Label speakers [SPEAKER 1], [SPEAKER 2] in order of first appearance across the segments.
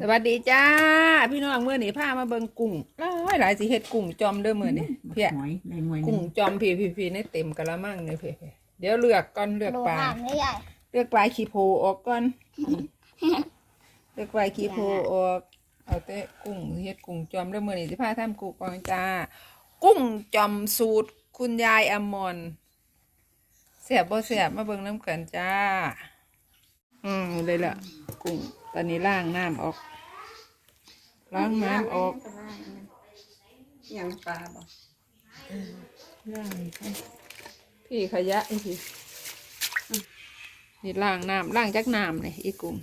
[SPEAKER 1] สวัสดีจ้า พี่น้องเมื่อนี้พามาเบิ่งกุ้งหลายหลายสิเฮ็ดกุ้งจอมเด้อมื้อนี้เพีย
[SPEAKER 2] หอยได้หวย
[SPEAKER 1] กุ้งจอมพี่พี่พี่ในเต็มกะละมังเลยเพียเดี๋ยวเลือกก่อนเลือก
[SPEAKER 3] ดู
[SPEAKER 1] ปลา
[SPEAKER 3] ห่างได้ใหญ่
[SPEAKER 1] เลือกปลาขี้โพออกก่อนเลือกปลาขี้โพออกเอาแต่กุ้งเฮ็ดกุ้งจอมเด้อมื้อนี้สิพาทำกุ้งก่อนจ้า กุ้งจอมสูตร คุณยายอมรแซ่บบ่แซ่บมาเบิ่งน้ำกันจ้า อืมเลยล่ะกุ้ง ตอนนี้ล้างน้ำออก ล้างน้ำออก
[SPEAKER 2] ยังปลาบ่
[SPEAKER 1] ล่างพี่ขยะอีกทีนี่ล่างน้ำล่างจักน้ำเลยอีกกลุ่ม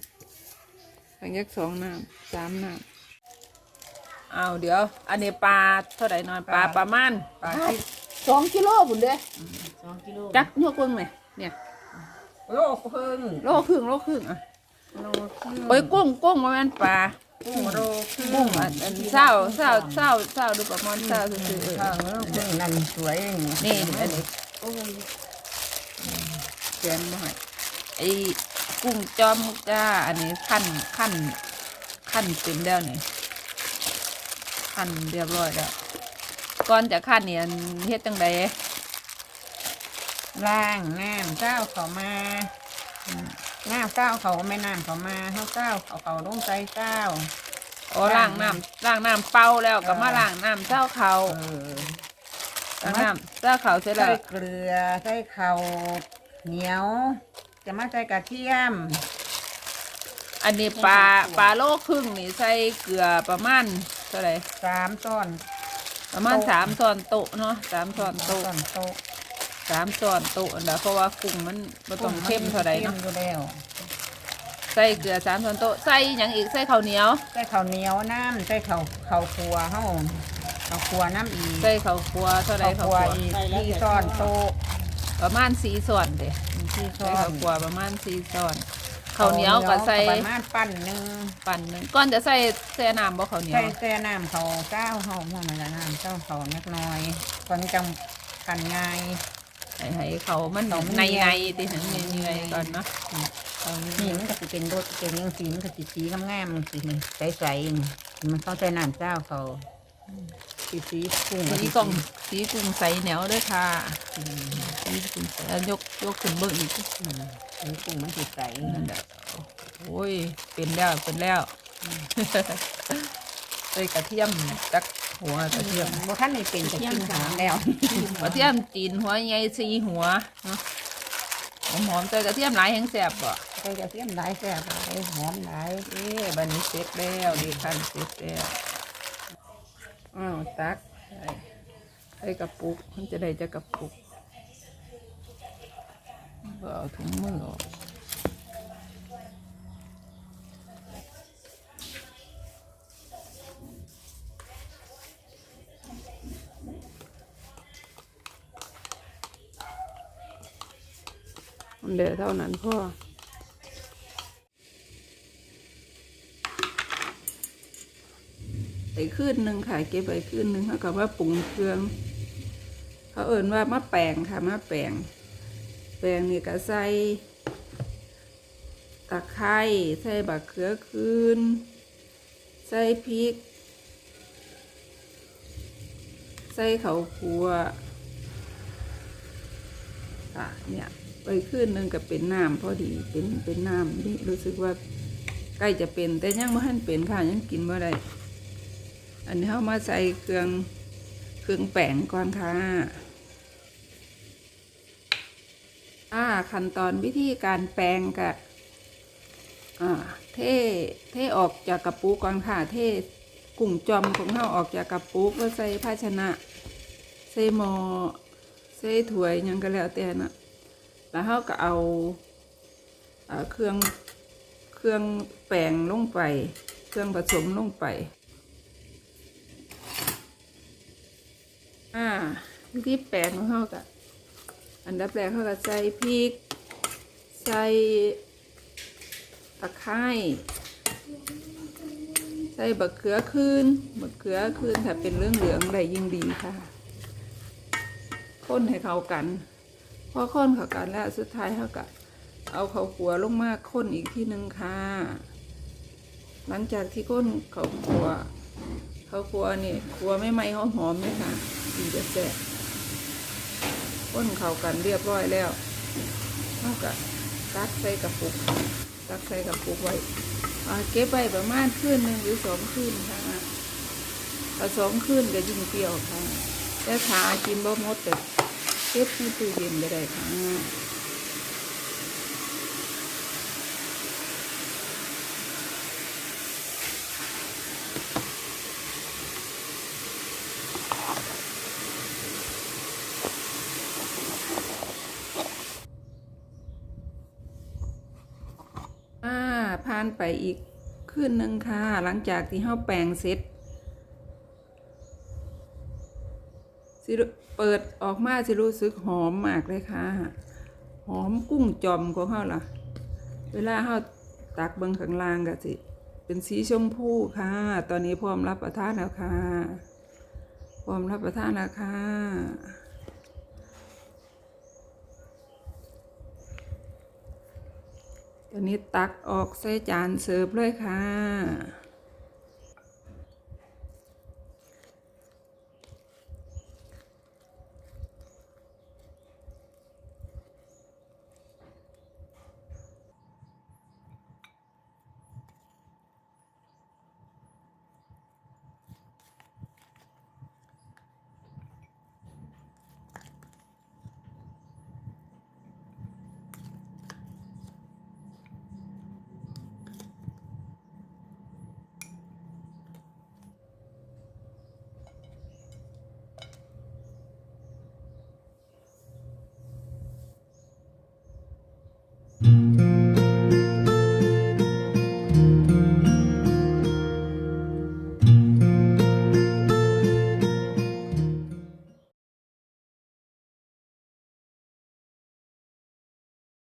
[SPEAKER 1] ล่างจักสองน้ำสามน้ำเอาเดี๋ยว อันนี้ปลาเท่าไหร่นอนปลาประมาณ
[SPEAKER 2] ปลาที่
[SPEAKER 1] สองกิโลบุญเด้
[SPEAKER 2] สองกิโล
[SPEAKER 1] จักยกเบิ่งไหมเนี่ย
[SPEAKER 2] โลครึ่ง
[SPEAKER 1] โลครึ่งโลครึ่งอะ
[SPEAKER 2] โลครึ่ง
[SPEAKER 1] โอ้ยกุ้งกุ้งมาแม่นปลา
[SPEAKER 2] กุ้งโลครึ่ง
[SPEAKER 1] กุ้งอันอันเศร้าเศร้าเศร้าเศร้าดูประมาณเศร้าซื่อๆเออ
[SPEAKER 2] ข้าวโลครึ่งนั่นสวย
[SPEAKER 1] นี่อันนี้โอ้ยแกนมาให้ไอ้กุ้งจอมจ้า อันนี้ขั้นขั้นขั้นเต็มแล้วนี่ขั้นเรียบร้อยแล้วก่อนจะขั้นเนี่ยเฮ็ดจังใด
[SPEAKER 2] ล่างน้ำเจ้าเขามา น้ำเจ้าเขาไม่น้ำเขามาเขาเจ้าเขาเขาลงใจเจ้า
[SPEAKER 1] อ๋อล้างน้ำล้างน้ำเป่าแล้วก็มาล้างน้ำเจ้าเขา
[SPEAKER 2] เออ
[SPEAKER 1] ล้างน้ำเจ้าเขาเสร็จแล้
[SPEAKER 2] ใส่
[SPEAKER 1] ว
[SPEAKER 2] เกลือใส่เข่าเหนียว จะมาใส่กระเทียม
[SPEAKER 1] อันนี้ปลาปลาโลครึ่งนี่ใส่เกลือประมาณเท่าไหร่
[SPEAKER 2] สามต้น
[SPEAKER 1] ประมาณ
[SPEAKER 2] โต๊ะ
[SPEAKER 1] สามช้อนโต๊ะเนาะสามช้อนโต๊ะ
[SPEAKER 2] ต้นโตะ
[SPEAKER 1] สามช้อนโต๊ะนะเพราะว่ากุ้งมันบ่ต้องเข้มเท่าใดเนาะ
[SPEAKER 2] เข้มอยู่แล้ว
[SPEAKER 1] ใส่เกลือสามช้อนโต๊ะใส่หยังอีกใส่ข้าวเหนียว
[SPEAKER 2] ใส่ข้าวเหนียวน้ำใส่ข้าวข้าวคั่วเฮาข้าวคั่วน้ำอีก
[SPEAKER 1] ใส่ข้าวคั่วเท่าใด
[SPEAKER 2] ข้าว
[SPEAKER 1] ข้าว
[SPEAKER 2] คั่ว
[SPEAKER 1] คั่ว
[SPEAKER 2] อีกที่ซ่อนโตะ
[SPEAKER 1] ประมาณสี่ช้อนเด้
[SPEAKER 2] ที่
[SPEAKER 1] ใส่
[SPEAKER 2] ซ่อ
[SPEAKER 1] ข้าวน คั่วประมาณสี่ช้อนข้าวเหนียวก็ใส่
[SPEAKER 2] ประมาณปั้นหนึ่ง
[SPEAKER 1] ปั่นหนึงก่อนจะใส่แช่น้ำบ่ข้าวเหนีย
[SPEAKER 2] ใส่
[SPEAKER 1] ว
[SPEAKER 2] แส่น้ำเขาเจ้าเฮาเท่านั้นละน้ำเจ้าเขาเล็กน้อยตอนจังกันง่าย
[SPEAKER 1] ให้ให้เขามัน
[SPEAKER 2] เขามัน
[SPEAKER 1] ใน
[SPEAKER 2] เนี
[SPEAKER 1] ใน
[SPEAKER 2] ยน
[SPEAKER 1] ติถึงเหนื่อยๆก่อนเนาะ
[SPEAKER 2] นี่มันก็จะเป็นรสเป็นยังสีมันก็สีสีงามๆสีนี่ใสๆนี่มันต้องใส่น้ำเจ้าเขาสีสีกุ้ง
[SPEAKER 1] สีกล่องสีกุ้งใสเหนียวด้วยค่ะสีกุ้งใสแล้วยกยกขึ้นเบิ่งอีก
[SPEAKER 2] อืมสีกุ้งมันสีใส
[SPEAKER 1] นั่นแหละโอ้ยเป็นแล้วเป็นแล้วใส่กระเทียมจักหัวกระเทียม
[SPEAKER 2] บ่ท่านนี่เป็นจะกินหามแล้ว
[SPEAKER 1] กระเทียมจีนหัวใหญ่สีหัวเนาะหอมหอมๆใส่กระเทียมหลายแห้งแซ่บบ่
[SPEAKER 2] ใส่กระเทียมหลายแซ่บหลายหอมหลาย
[SPEAKER 1] เอ๊ะบันนี้เสร็จแล้วดีคันเสร็จแล้วอ้าวตักใส่ใส่กระปุกมันจะได้จะกระปุกก็เอาถุงมือออก เดือเท่านั้นพ่อไปขึ้นหนึ่งค่ะเก็บไปขึ้นหนึ่งเขาก็ว่าปรุงเครื่อง เขาเอิ่นว่ามะแปงค่ะมะแปงแปงนี่ก็ใส่ตะไคร้ใส่บักเขือคืนใส่พริก ใส่เขาคัวค่ะเนี่ย ไปขึ้นนึงก็เป็นน้ำพอดีเป็นเป็นน้ำนี่รู้สึกว่าใกล้จะเป็นแต่ยังไม่ทันเป็นค่ะยังกินไม่ได้อันนี้เขามาใส่เครื่องเครื่องแป้งก่อนค่ะอ่าขั้นตอนวิธีการแปลงกะอ่าเทเทออกจากกระปุกก่อนค่ะเทกุ้งจอมของเขาออกจากกระปุกแล้วใส่ภาชนะใส่หม้อใส่ถ้วยยังก็แล้วแต่นะ แล้วเขาก็เอาเครื่องเครื่องแป้งลงไป เครื่องผสมลงไปอ่าวิธีแปลงของเขากะอันดับแรกเขาก็ใส่พริก ใส่ตะไคร้ใส่บักเขือคืนบักเขือคืนถ้าเป็นเรื่องเหลืองได้ยิ่งดีค่ะค้นให้เข้ากัน อค้นเข้ากันแล้วสุดท้ายเขาก็เอาเขาวขัวลงมาค้นอีกที่หนึ่งค่ะ หลังจากที่ก้นเขาวครัวเขาวครัวนี่ครัวไม่ไหม้หอมหอมๆเลยค่ะกินจะแซ่บก้นเขากันเรียบร้อยแล้วเท่ากับตักใส่กระปุกตักใส่กระปุกไว้เก็บไว้ประมาณคืนหนึ่งหรือสองคืนค่ะถ้าสองคืนก็ยิ่งเปรี้ยวค่ะแต่ถ้ากินบ่มดแต่ ก็บในตู้เย็นก็ได้ค่ะผ่านไปอีกคืนหนึ่งค่ะ หลังจากที่เฮาแปลงเสร็จ สิเปิดออกมาสิรู้สึกหอมมากเลยค่ะ หอมกุ้งจอมของเฮาล่ะ เวลาเฮาตักเบิงข้างล่างก็สิ เป็นสีชมพูค่ะ ตอนนี้พร้อมรับประทานแล้วค่ะ พร้อมรับประทานแล้วค่ะตอนนี้ตักออกใส่จานเสิร์ฟเลยค่ะ